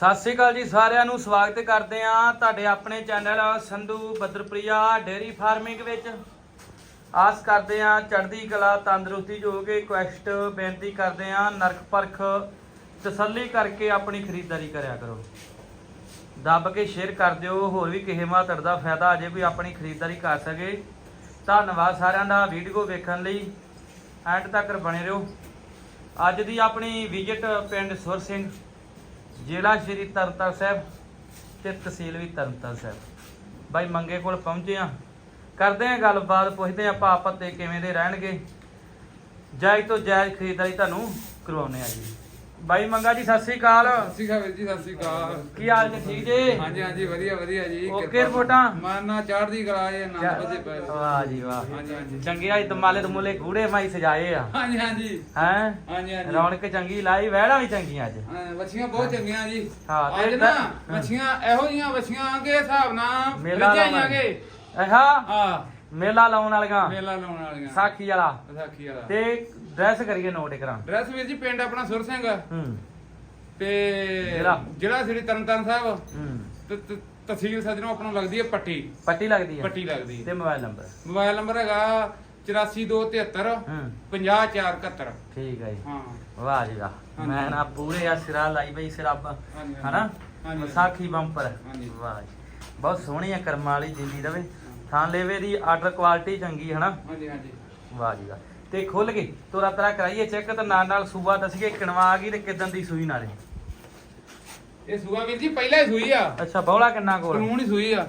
ਸਤਿ ਸ਼੍ਰੀ ਅਕਾਲ ਜੀ ਸਾਰਿਆਂ ਨੂੰ, ਸਵਾਗਤ ਕਰਦੇ ਆਂ ਤੁਹਾਡੇ ਆਪਣੇ ਚੈਨਲ ਸੰਧੂ ਬਦਰਪ੍ਰਿਆ ਡੇਰੀ ਫਾਰਮਿੰਗ ਵਿੱਚ। ਆਸ ਕਰਦੇ ਆਂ ਚੜ੍ਹਦੀ ਕਲਾ, ਤੰਦਰੁਸਤੀ ਜੋ ਕਿ ਕੁਐਸਟ ਬੇਨਤੀ ਕਰਦੇ ਆਂ ਨਰਕ ਪਰਖ ਤਸੱਲੀ ਕਰਕੇ ਆਪਣੀ ਖਰੀਦਦਾਰੀ ਕਰਿਆ ਕਰੋ। ਦੱਬ ਕੇ ਸ਼ੇਅਰ ਕਰ ਦਿਓ, ਹੋਰ ਵੀ ਕਿਸੇ ਮਾਤੜ ਦਾ ਫਾਇਦਾ ਅਜੇ ਕੋਈ ਆਪਣੀ ਖਰੀਦਦਾਰੀ ਕਰ ਸਕੇ। ਧੰਨਵਾਦ ਸਾਰਿਆਂ ਦਾ ਵੀਡੀਓ ਵੇਖਣ ਲਈ। ਐਂਡ ਤੱਕ ਬਣੇ ਰਹੋ। ਅੱਜ ਦੀ ਆਪਣੀ ਵਿਜ਼ਿਟ ਪਿੰਡ ਸੁਰ ਸਿੰਘ ਜ਼ਿਲ੍ਹਾ ਸ਼੍ਰੀ ਤਰਨਤਾਰਨ ਸਾਹਿਬ ਤੇ ਤਹਿਸੀਲ ਵੀ ਤਰਨਤਾਰਨ ਸਾਹਿਬ। ਬਾਈ ਮੰਗੇ ਕੋਲ ਪਹੁੰਚੇ ਆ ਕਰਦੇ ਆ ਗੱਲਬਾਤ, ਪੁੱਛਦੇ ਆ ਆਪਾਂ ਤੇ ਕਿਵੇਂ ਦੇ ਰਹਿਣਗੇ। ਜਾਇਜ਼ ਤੋਂ ਜਾਇਜ਼ ਖਰੀਦਦਾਰੀ ਤੁਹਾਨੂੰ ਕਰਵਾਉਨੇ ਆ ਜੀ। ਬਾਈ ਮੰਗਾ ਜੀ ਸਤਿ ਸ੍ਰੀ ਅਕਾਲ। ਸਤਿ ਸ਼੍ਰੀ ਅਕਾਲ ਵੀਰ ਜੀ ਸਤਿ ਸ਼੍ਰੀ ਅਕਾਲ। ਕੀ ਹਾਲ ਜੀ ਠੀਕ ਜੀ? ਹਾਂਜੀ ਹਾਂਜੀ ਵਧੀਆ ਵਧੀਆ ਜੀ ਓਕੇ ਕਿਰਪਾ। ਰਿਪੋਰਟਾਂ? ਮਾਨਾ ਚੜ੍ਹਦੀ ਕਲਾ ਇਹ ਆਨੰਦ ਵਜੇ ਪਏ ਵਾਹ ਜੀ ਵਾਹ। ਹਾਂਜੀ ਹਾਂਜੀ। ਚੰਗੇ ਅੱਜ ਦਮਾਲੇ ਦਮੂਲੇ ਗੂੜੇ ਮਾਈ ਸਜਾਏ ਆ। ਹਾਂਜੀ ਹਾਂਜੀ। ਹੈ? ਹਾਂਜੀ ਹਾਂਜੀ। ਰੌਣਕ ਚੰਗੀ ਲਾਈ ਵਹਿੜਾ ਵੀ ਚੰਗੀਆਂ ਅੱਜ। ਹਾਂ, ਵੱਛੀਆਂ ਬਹੁਤ ਚੰਗੀਆਂ ਜੀ। ਹਾਂ, ਤੇ ਅੱਜ ਨਾ ਹਾਂ। ਵੱਛੀਆਂ ਇਹੋ ਜੀਆਂ ਵੱਛੀਆਂ ਕੇ ਹਿਸਾਬ ਨਾਲ ਮੇਲਾ। ਕੇ। ਆਹਾ ਹਾਂ। ਮੇਲਾ ਲਾਉਣ ਵਾਲੀਆਂ। ਮੇਲਾ ਲਾਉਣ ਵਾਲੀਆਂ। ਸਾਖੀ ਵਾਲਾ। ਵਿਸਾਖੀ ਵਾਲਾ। ਤੇ ਡਰੈਸ ਕਰੀਏ ਨੋਟ ਕਰਾਂ ਡਰੈਸ ਵੀਰ ਜੀ ਪਿੰਡ ਆਪਣਾ ਸੁਰ ਸਿੰਘ। ਹੂੰ। ਤੇ? ਜ਼ਿਲ੍ਹਾ ਸ੍ਰੀ ਤਰਨਤਾਰਨ ਸਾਹਿਬ। ਹੂੰ। ਤੇ ਤਹਿਸੀਲ ਸਜਣੋਂ ਆਪਣਾ ਲੱਗਦੀ ਹੈ ਪੱਟੀ। ਪੱਟੀ ਲੱਗਦੀ ਹੈ। ਪੱਟੀ ਲੱਗਦੀ ਹੈ। ਤੇ ਮੋਬਾਈਲ ਨੰਬਰ? ਮੋਬਾਈਲ ਨੰਬਰ ਹੈਗਾ 84273 ਹੂੰ। 50471 ਠੀਕ ਹੈ ਜੀ। ਹਾਂ। ਵਾਹ ਜੀ ਵਾਹ। ਮੈਂ ਨਾ ਪੂਰੇ ਆ ਸਿਰਾ ਲਾਈ ਬਈ ਸਿਰਾ ਹਾਂਜੀ। ਹਨਾ। ਵਿਸਾਖੀ ਬੰਪਰ। ਵਾਹ ਜੀ। ਬਹੁਤ ਸੋਹਣੀ ਆ ਕਰਮਾਂ ਵਾਲੀ ਜਿੰਦੀ ਰਵੇ। ਥਾਂ ਲੇਵੇ ਦੀ ਆਰਡਰ ਕੁਆਲਿਟੀ ਚੰਗੀ ਹਨਾ? ਹਾਂਜੀ ਹਾਂਜੀ। ਵਾਹ ਜੀ ਵਾਹ। ਤੇ ਖੁੱਲ ਗਈ। ਤੋਰਾ ਤਰਾ ਕਰਾਈਏ ਚੈੱਕ ਤੇ ਨਾਲ ਨਾਲ ਸੂਬਾ ਦੱਸੀਏ ਕਿਣਵਾ ਆ ਗਈ ਤੇ ਕਿਦਾਂ ਦੀ ਸੂਈ ਨਾਲੇ? ਇਹ ਸੂਆ ਵੀਰ ਜੀ ਪਹਿਲਾਂ ਹੀ ਸੂਈ ਆ। ਅੱਛਾ ਬੌਲਾ ਕਿੰਨਾ ਕੋਲ? ਕਾਨੂੰਨ ਹੀ ਸੂਈ ਆ।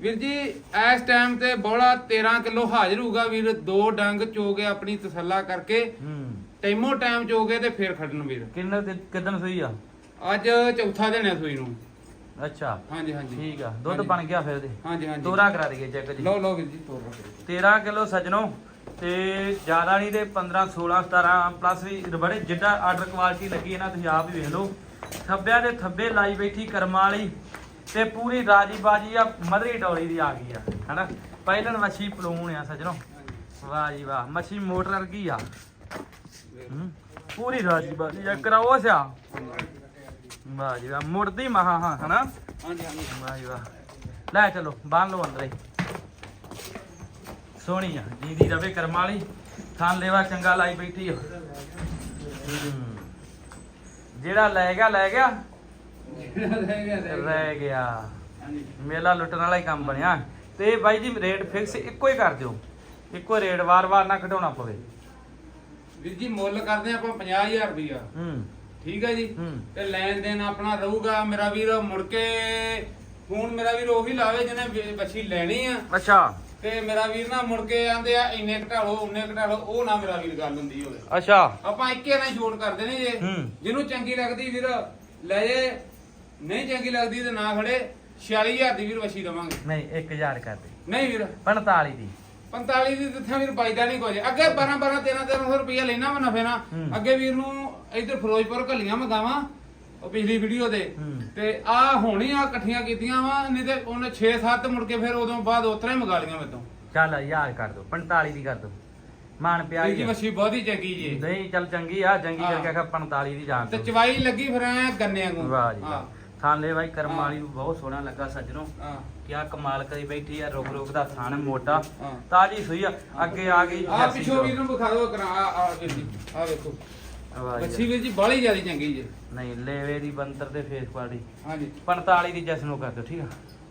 ਵੀਰ ਜੀ ਇਸ ਟਾਈਮ ਤੇ ਬੋਲਾ 13 ਕਿਲੋ ਹਾਜ਼ਰ ਹੋਊਗਾ ਵੀਰ। ਦੋ ਡੰਗ ਚੋ ਕੇ ਆਪਣੀ ਤਸੱਲਾ ਕਰਕੇ। ਹੂੰ। ਟਾਈਮ ਚੋ ਕੇ ਤੇ ਫੇਰ ਖੜਨ ਵੀਰ। ਕਿੰਨੇ ਕਿਦਾਂ ਸੂਈ ਆ? ਅੱਜ ਚੌਥਾ ਦਿਨ ਹੈ ਸੂਈ ਨੂੰ। ਅੱਛਾ। ਹਾਂਜੀ ਹਾਂਜੀ। ਠੀਕ ਆ। ਦੁੱਧ। ਬਣ ਗਿਆ ਫਿਰ ਦੇ ਹਾਂਜੀ ਹਾਂਜੀ। ਤੋਰਾ ਕਰਾ ਦਈਏ ਚੈੱਕ ਜੀ। ਲਓ ਲਓ ਵੀਰ ਜੀ ਤੋਰ ਲਓ 13 ਕਿਲੋ ਸਜਣੋ ਤੇ ਜ਼ਿਆਦਾ ਨਹੀਂ ਤੇ 15 16 17 ਪਲੱਸ ਵੀ ਬੜੇ ਜਿੱਡਾ ਆਰਡਰ ਕੁਆਲਿਟੀ ਲੱਗੀ ਹੈ ਨਾ ਤੁਸੀਂ ਆਪ ਹੀ ਵੇਖ ਲਓ। ਥੱਬਿਆਂ ਦੇ ਥੱਬੇ ਲਾਈ ਬੈਠੀ ਕਰਮਾਂ ਵਾਲੀ ਤੇ ਪੂਰੀ ਰਾਜੀ ਬਾਜੀ ਆ ਮਧਰੀ ਡੋਲੀ ਦੀ ਆ ਗਈ ਆ ਹਨਾ? ਪਹਿਲਨ ਮੱਛੀ ਪਲੂਣ ਆ ਸਜਣੋ। ਵਾਹ ਜੀ ਵਾਹ ਮੱਛੀ ਮੋਟਰ ਵਰਗੀ ਆ। ਪੂਰੀ ਰਾਜੀ ਬਾਜੀ ਆ ਕਰਾਓ ਸਿਆ ਵਾਹ ਜੀ ਵਾਹ ਮੁੜਦੀ ਮਹਾ ਹਾਂ ਹਨਾ? ਹਾਂਜੀ ਹਾਂਜੀ। ਵਾਹ ਜੀ ਵਾਹ। ਲੈ ਚਲੋ ਬੰਨ ਲਓ ਅੰਦਰੇ। ਸੋਹਣੀ ਆ ਜੀਦੀ ਰਵੇ ਕਰਮਾਂ ਵਾਲੀ। ਥਾਂ ਲੈਵਾ ਚੰਗਾ ਲਾਈ ਬੈਠੀ ਆ। ਹੂੰ। ਜਿਹੜਾ ਲੈ ਗਿਆ ਲੈ ਗਿਆ। ਰਹਿ ਗਿਆ। ਰਹਿ ਗਿਆ। ਰਹਿ ਗਿਆ ਹਾਂਜੀ। ਮੇਲਾ ਲੁੱਟਣ ਵਾਲਾ ਹੀ ਕੰਮ ਬਣਿਆ। ਤੇ ਬਾਈ ਜੀ ਰੇਟ ਫਿਕਸ ਇੱਕੋ ਹੀ ਕਰ ਦਿਓ। ਇੱਕੋ ਰੇਟ ਵਾਰ-ਵਾਰ ਨਾ ਘਟਾਉਣਾ ਪਵੇ। ਵੀਰ ਜੀ ਮੁੱਲ ਕਰਦੇ ਆਪਾਂ 50000 ਰੁਪਇਆ ਹੂੰ। ਠੀਕ ਹੈ ਜੀ? ਤੇ ਲੈਣ ਦੇਣ ਆਪਣਾ ਰਹੂਗਾ। ਮੇਰਾ ਵੀਰ ਮੁੜ ਕੇ ਫੋਨ ਮੇਰਾ ਵੀਰ ਉਹੀ ਲਾਵੇ ਜਿਹਨੇ ਵੇ- ਵੱਛੀ ਲੈਣੀ ਆ। ਅੱਛਾ। ਤੇ ਮੇਰਾ ਵੀਰ ਨਾ ਮੁੜ ਕੇ ਆਂਦੇ ਆ ਇੰਨੇ ਘਟਾ ਲਓ ਉਹਨੇ ਘਟਾ ਲਓ ਉਹ ਨਾ ਮੇਰਾ ਵੀਰ ਗੱਲ ਹੁੰਦੀ ਹੋਵੇ। ਅੱਛਾ। ਆਪਾਂ ਇੱਕੇ ਨਾਲ ਛੋੜ ਕਰਦੇ ਨੇ ਜੇ। ਜਿਹਨੂੰ ਚੰਗੀ ਲੱਗਦੀ ਵੀਰ ਲੈ ਜੇ। ਨਹੀਂ ਚੰਗੀ ਲੱਗਦੀ ਤੇ ਨਾ ਖੜੇ। 46000 ਦੀ ਵੀਰ ਵੱਛੀ ਦਵਾਂਗੇ। ਨਹੀਂ 1000 ਕਰ ਦੇ। ਨਹੀਂ ਵੀਰ। 45 ਦੀ। 45 ਦੀ ਦਿੱਥਾ ਵੀਰ ਪਾਈਦਾ ਨਹੀਂ ਕੁਝ। ਅੱਗੇ 12 12 13 1300 ਰੁਪਇਆ ਲੈਣਾ ਮੈਂ ਨਫੇ ਹੂੰ। ਅੱਗੇ ਵੀਰ ਨੂੰ ਇੱਧਰ ਫਿਰੋਜ਼ਪੁਰ ਘੱਲੀਆਂ ਮਗਾਵਾਂ ਉਹ ਪਿਛਲੀ ਵੀਡੀਓ ਦੇ। ਤੇ ਆ ਹੋਣੀ ਆ ਇਕੱਠੀਆਂ ਕੀਤੀਆਂ ਵਾ ਨਹੀਂ ਤੇ ਉਹਨੇ 6 7 ਮੁੜ ਕੇ ਫਿਰ ਉਦੋਂ ਬਾਅਦ ਉਤਰਾ ਹੀ ਮਗਾ ਲੀਆਂ ਮੇਤੋਂ ਚੱਲ ਯਾਰ ਕਰ ਦੋ 45 ਦੀ ਕਰ ਦੋ। ਮਾਨ ਪਿਆ ਵੀਰ ਹੀ ਜੀ। ਮੱਛੀ ਬਹੁਤ ਚੰਗੀ ਜੀ। ਨਹੀਂ ਚੱਲ ਚੰਗੀ ਆ ਚੰਗੀ। ਕਰਕੇ ਆਖਿਆ 45 ਦੀ ਜਾਣ ਤੇ। ਚਵਾਈ ਲੱਗੀ ਫਿਰ ਐ ਗੰਨੇ ਵਾਂਗੂ। ਵਾਹ ਜੀ ਥਾਲੇ ਬਾਈ ਕਰਮ। ਵਾਲੀ ਨੂੰ ਬਹੁਤ ਸੋਹਣਾ ਲੱਗਾ ਸੱਜਣੋ। ਹਾਂ। ਕਿਆ ਕਮਾਲ ਕਰੀ ਬੈਠੀ ਆ ਰੁਕ ਰੁਕ ਦਾ ਥਾਨ ਮੋਟਾ। ਤਾਜੀ ਸੂਈ ਆ। ਅੱਗੇ ਆ ਗਈ ਆ ਪਿੱਛੋਂ ਵੀਰ ਨੂੰ ਵਿਖਾ ਦਿਓ ਕਰਾ ਆ ਆ ਵੇਖੋ। ਵਾਹ ਜੀ ਵੀਰ ਜੀ ਬਾਹਲੀ ਜਿਆਦੀ ਚੰਗੀ ਜੀ। ਨਹੀਂ ਲੇਵੇ ਦੀ ਬੰਤਰ ਤੇ ਫੇਸ ਕੁਆਲਿਟੀ ਹਾਂਜੀ। 45 ਦੀ ਜੈਸ ਨੂੰ ਕਰ ਦਿਓ ਠੀਕ ਆ?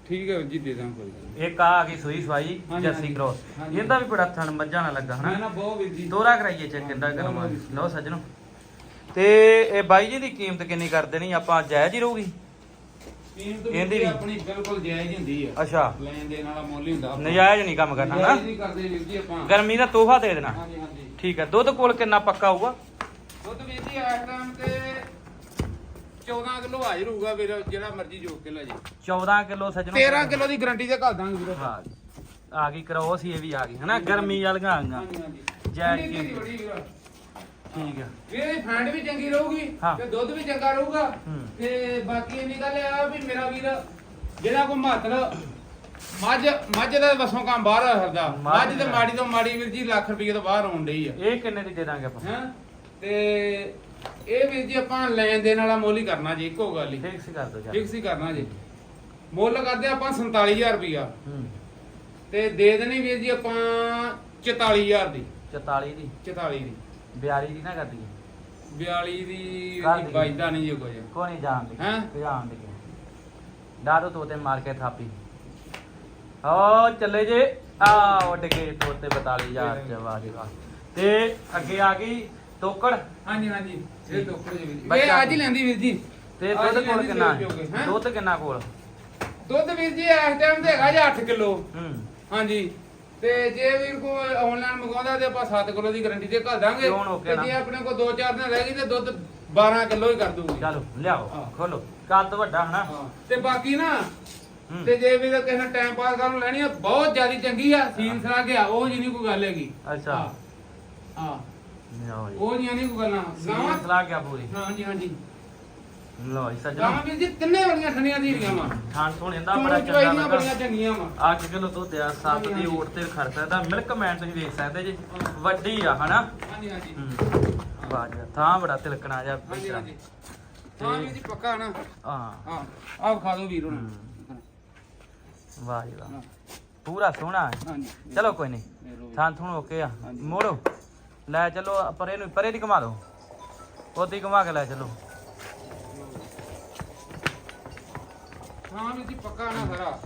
ਠੀਕ ਹੈ ਵੀਰ ਜੀ ਦੇ ਦਾਂ ਕੋਈ ਗੱਲ। ਇੱਕ ਆ ਆ ਗਈ ਸੂਈ ਸਵਾਈ ਹਾਂਜੀ, ਜਰਸੀ ਹਾਂਜੀ। ਕ੍ਰੋਸ ਹਾਂਜੀ। ਇਹਦਾ ਵੀ ਬੜਾ ਥਣ ਮੱਝਾਂ ਨਾਲ ਲੱਗਾ ਹਨਾ? ਨਾ ਬਹੁਤ ਵੀਰ ਜੀ। ਦੋਰਾ ਕਰਾਈਏ ਚੈੱਕ ਕਿੰਦਾ ਕਰਮ। ਲਓ ਸੱਜਣੋ। ਤੇ ਇਹ ਬਾਈ ਜੀ ਦੀ ਕੀਮਤ ਕਿੰਨੀ ਕਰ ਦੇਣੀ? ਆਪਾਂ ਜਾਇਜ਼ ਹੀ ਰਹੂਗੀ? ਕੀਮਤ ਵੀਰ ਇਹਦੀ ਜੀ ਵੀ? ਆਪਣੀ ਬਿਲਕੁਲ ਜਾਇਜ਼ ਹੁੰਦੀ ਆ। ਅੱਛਾ। ਲੈਣ ਦੇਣ ਵਾਲਾ ਮੁੱਲ ਹੀ ਹੁੰਦਾ ਆਪਣਾ। ਨਜਾਇਜ਼ ਨਹੀਂ ਕੰਮ ਕਰਨਾ ਨਾ ਨਜਾਇਜ਼ ਨਹੀਂ ਕਰਦੇ ਵੀਰ ਜੀ ਆਪਾਂ। ਗਰਮੀ ਦਾ ਤੋਹਫਾ ਦੇ ਦੇਣਾ। ਹਾਂਜੀ ਹਾਂਜੀ। ਠੀਕ ਹੈ ਦੁੱਧ ਕੋਲ ਕਿੰਨਾ ਪੱਕਾ ਹੋਊਗਾ? ਦੁੱਧ ਵੀਰ ਜੀ ਇਸ ਟਾਈਮ ਤੇ 14 ਕਿਲੋ ਹਾਜ਼ਰ ਹੋਊਗਾ ਵੀਰ ਜਿਹੜਾ ਮਰਜ਼ੀ ਜੋਕ ਕੇ ਲੈ ਜੀ 14 ਕਿਲੋ ਸੱਜਣੋ 13 ਕਿਲੋ ਦੀ ਗਾਰੰਟੀ ਤੇ ਘੱਲ ਦਾਂਗੇ ਵੀਰ ਹਾਂ ਜੀ। ਆ ਗਈ ਕ੍ਰੋਸ ਇਹ ਵੀ ਆ ਗਈ ਹਨਾ ਗਰਮੀ ਵਾਲੀਆਂ ਆ ਗਈਆਂ ਹਾਂਜੀ। ਬੜੀ ਵੀਰ। ਠੀਕ ਹੈ ਵੀਰ ਫੈਂਡ ਵੀ ਚੰਗੀ ਰਹੂਗੀ ਹਾਂ। ਤੇ ਦੁੱਧ ਵੀ ਚੰਗਾ ਰਹੂਗਾ ਹੂੰ। ਤੇ ਬਾਕੀ ਇਹ ਗੱਲ ਆ ਵੀ ਮੇਰਾ ਵੀਰ ਜਿਹੜਾ ਕੋ ਮਾਤਰ ਮੱਝ ਮੱਝ ਦਾ ਵਸੋਂ ਕੰਮ ਬਾਹਰ ਆ ਫਿਰਦਾ ਮੱਝ ਮੱਝ ਤੇ ਦਾ। ਮਾੜੀ ਤੋਂ ਮਾੜੀ ਵੀਰ ਜੀ ਲੱਖ ਰੁਪਏ ਤੋਂ ਬਾਹਰ ਆਉਣ ਡਈ ਆ ਇਹ ਕਿੰਨੇ ਦੀ ਦੇ ਦਾਂਗੇ ਆਪਾਂ ਹੈਂ ਤੇ ਇਹ ਵੀਰ ਜੀ ਆਪਾਂ ਲੈਣ ਦੇਣ ਵਾਲਾ ਮੁੱਲ ਹੀ ਕਰਨਾ ਜੀ ਇੱਕੋ ਗੱਲ ਹੀ। ਫਿਕਸ ਕਰ ਦੋ ਫਿਕਸ ਹੀ ਕਰਨਾ ਜੀ। ਮੁੱਲ ਕਰਦੇ ਆਪਾਂ 47000 ਰੁਪਿਆ ਹੂੰ। ਤੇ ਦੇ ਦੇਣੀ ਵੀਰ ਜੀ ਆਪਾਂ 44000 ਦੀ। 44 ਦੀ? 44 ਦੀ। 42 ਦੀ ਨਾ ਕਰਦੀ 42 ਦੀ ਕਰ। ਬਾਈਦਾ ਨਹੀਂ ਜੀ ਕੋਈ ਨਹੀਂ ਜਾਣਦੇ ਹੈਂ? ਜਾਣਦੇ ਡਾਦੋ ਤੋਤੇ ਮਾਰ ਕੇ ਥਾਪੀ। ਓ ਚੱਲੇ ਜੇ। ਆ ਉੱਡ ਗਏ ਤੋਤੇ 42000 ਚ ਵਾਹ ਜੀ ਵਾਹ। ਤੇ ਅੱਗੇ ਆ ਗਈ ਤੋਕੜ? ਹਾਂਜੀ ਹਾਂਜੀ। ਇਹ ਟੋਕਰ ਜੀ ਵੀਰ ਜੀ। ਬੱਚਾ ਇਹ ਅੱਜ ਹੀ ਲੈਂਦੀ ਵੀਰ ਜੀ। ਤੇ ਅੱਜ ਦੁੱਧ ਕੋਲ ਲੈਂਦੀ ਕਿੰਨਾ ਸਵੇਰ ਪਿਓਗੇ, ਹੈਂ? ਦੁੱਧ ਕਿੰਨਾ ਕੋਲ? ਦੁੱਧ ਵੀਰ ਜੀ ਇਸ ਟਾਈਮ ਤੇ ਹੈਗਾ ਜੀ 8 ਕਿਲੋ। ਹੂੰ। ਹਾਂਜੀ। ਤੇ ਜੇ ਵੀਰ ਕੋ ਆਨਲਾਈਨ ਮੰਗਵਾਉਂਦਾ ਤੇ ਆਪਾਂ 7 ਕਿਲੋ ਦੀ ਗਾਰੰਟੀ ਤੇ ਘੱਲ ਦਾਂਗੇ ਕਿਉਂ ਤੇ? ਜੇ ਆਪਣੇ ਕੋਲ 2-4 ਦਿਨ ਰਹਿ ਗਈ ਤੇ ਦੁੱਧ 12 ਕਿਲੋ ਹੀ ਕਰ ਦੂੰਗੀ ਚਲੋ ਲਿਆਓ ਹਾਂ। ਖੋਲੋ। ਕੱਦ ਵੱਡਾ ਹਨਾ? ਤੇ ਬਾਕੀ ਨਾ ਹੂੰ। ਤੇ ਜੇ ਵੀ ਕਿਸੇ ਨੇ ਟਾਈਮ ਪਾਸ ਕਰਨ ਨੂੰ ਲੈਣੀ ਆ ਬਹੁਤ ਜ਼ਿਆਦਾ ਚੰਗੀ ਆ ਸੀਨ ਸਰਾ ਗਿਆ ਉਹ ਜੀ ਨਹੀਂ ਕੋਈ ਗੱਲ ਹੈਗੀ। ਅੱਛਾ। ਹਾਂ। ਹਾਂ। ਲਓ ਜੀ। ਉਹ ਜੀ ਨਹੀਂ ਕੋਈ ਗੱਲਾਂ ਸੀਨ ਸਲਾ ਗਿਆ ਪੂਰੀ? ਹਾਂਜੀ ਹਾਂਜੀ। ਲਓ ਜੀ ਸੱਜਣੋ। ਗਾਵਾਂ ਵੀਰ ਜੀ ਤਿੰਨੇ ਬੜੀਆਂ ਠੰਡੀਆਂ ਧੀਰੀਆਂ ਵਾ। ਖਾਣ ਸੋਹਣੇ ਦਾ ਬੜਾ ਚੋਣ ਚਵਾਈ ਚੰਗਾ ਦੀਆਂ ਲੱਗਾ। ਬੜੀਆਂ ਚੰਗੀਆਂ ਵਾ। 8 ਕਿਲੋ ਦੁੱਧ ਆ 7 ਹਾਂਜੀ, ਦੀ ਹਾਂਜੀ। ਓਟ ਤੇ ਖੜ ਸਕਦਾ ਮਿਲਕ ਮੈਨ ਤੁਸੀਂ ਵੇਖ ਸਕਦੇ ਜੀ। ਵੱਡੀ ਆ ਹਨਾ? ਹਾਂਜੀ ਹਾਂਜੀ। ਹੂੰ। ਵਾਹ ਜੀ ਥਾਂ ਬੜਾ ਤਿਲਕਣਾ ਜਾ ਹਾਂ ਵੀਰ ਜੀ ਪੱਕਾ ਨਾ ਹਾਂ। ਹਾਂ ਆਹ ਵਿਖਾ ਦਿਓ ਵੀਰ ਹੁਣ ਵਾਹ ਜੀ ਵਾਹ। ਪੂਰਾ ਸੋਹਣਾ। ਹੈ ਚਲੋ ਕੋਈ ਨਹੀਂ। ਥਾਂ ਥੂਣ ਓਕੇ ਆ। ਮੋੜੋ। ਲੈ ਚਲੋ ਪਰੇ ਨੂੰ ਪਰੇ ਦੀ ਘੁਮਾ ਦਿਓ। ਉਹਦੀ ਘੁਮਾ ਕੇ ਲੈ ਚਲੋ। ਹਾਂ ਵੀਰ ਜੀ ਪੱਕਾ ਨਾ ਸਾਰਾ।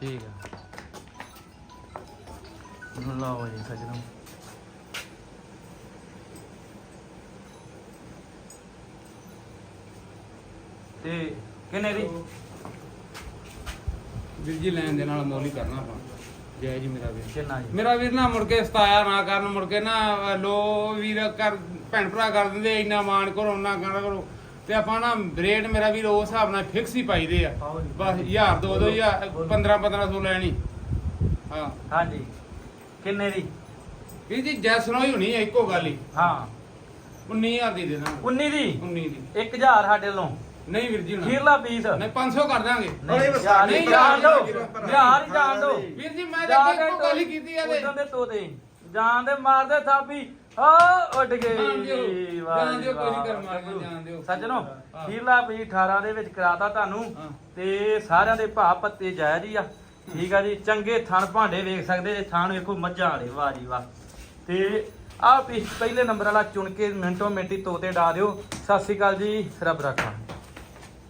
ਠੀਕ ਆ। ਲਓ ਜੀ ਸੱਜਣੋ। ਤੇ ਕਿੰਨੇ ਦੀ? ਵੀਰ ਜੀ ਲੈਣ ਦੇ ਨਾਲ ਮੁੱਲ ਹੀ ਕਰਨਾ ਆਪਾਂ। ਜੈ ਜੀ ਮੇਰਾ ਵੀਰ। ਕਿੰਨਾ ਜੀ? ਮੇਰਾ ਵੀਰ ਨਾ ਮੁੜ ਕੇ ਸਤਾਇਆ ਨਾ ਕਰਨ ਮੁੜ ਕੇ ਨਾ ਲੋ ਵੀਰ ਕਰ ਭੈਣ ਭਰਾ ਕਰ ਦਿੰਦੇ ਇੰਨਾ ਮਾਣ ਕਰੋ ਨਾ ਕਰ ਕਰੋ। ਤੇ ਆਪਾਂ ਨਾ ਰੇਟ ਮੇਰਾ ਵੀਰ ਉਸ ਹਿਸਾਬ ਨਾਲ ਫਿਕਸ ਹੀ ਪਾਈਦੇ ਆ। ਬਸ 1000 ਦੋ ਦੋ ਹਜ਼ਾਰ 15 1500 ਲੈਣੀ। ਹਾਂ। ਹਾਂਜੀ। ਕਿੰਨੇ ਦੀ? ਵੀਰ ਜੀ ਜੈਸਨੋ ਹੀ ਹੋਣੀ ਹੈ ਇੱਕੋ ਗੱਲ ਹੀ। ਹਾਂ। 19000 ਦੀ ਦੇ ਦਾਂ 19 ਦੀ? 19 ਦੀ। 1000 ਸਾਡੇ ਵੱਲੋਂ। ਨਹੀਂ ਵੀਰ ਜੀ ਹੁਣ। ਖੀਰਲਾ ਪੀਸ। ਨਹੀਂ 500 ਕਰ ਦਾਂਗੇ ਨਹੀਂ ਯਾਰ ਨਹੀਂ, ਜਾਣ ਦੋ ਯਾਰ, ਹੀ ਜਾਣ ਦੋ ਵੀਰ ਜੀ ਮੈਂ ਤਾਂ ਇੱਕੋ ਗੱਲ ਹੀ ਕੀਤੀ ਆ ਤੇ। ਉਦੋਂ ਦੇ ਤੋਤੇ। ਜਾਣ ਦੇ ਮਾਰਦੇ ਥਾਪੀ। ਆ ਉੱਡ ਗਏ ਜਾਣ ਦਿਓ, ਵਾਹ ਜਾਣ ਜੀ ਦਿਓ, ਕੋਈ ਨੀ ਵਾਹ। ਕਰ ਮਾਰਨਾ, ਜਾਣ ਦਿਓ। ਸੱਜਣੋ। ਖੀਰਲਾ ਪੀ 18 ਦੇ ਵਿੱਚ ਕਰਾਤਾ ਤੁਹਾਨੂੰ। ਤੇ ਸਾਰਿਆਂ ਦੇ ਭਾਅ ਪੱਤੇ ਜਾਇਜ਼ ਹੀ ਆ। ਠੀਕ ਆ ਜੀ ਚੰਗੇ ਥਣ ਭਾਂਡੇ ਵੇਖ ਸਕਦੇ ਜੇ ਥਣ ਵੇਖੋ ਮੱਝਾਂ ਵਾਲੇ ਵਾਹ ਜੀ ਵਾਹ। ਤੇ ਆਹ ਪੀਸ ਪਹਿਲੇ ਨੰਬਰ ਵਾਲਾ ਚੁਣ ਕੇ ਮਿੰਟੋ ਮਿੰਟੀ ਤੋਤੇ ਡਾ ਦਿਓ। ਸਤਿ ਸ਼੍ਰੀ ਅਕਾਲ ਜੀ ਰੱਬ ਰੱਖਾ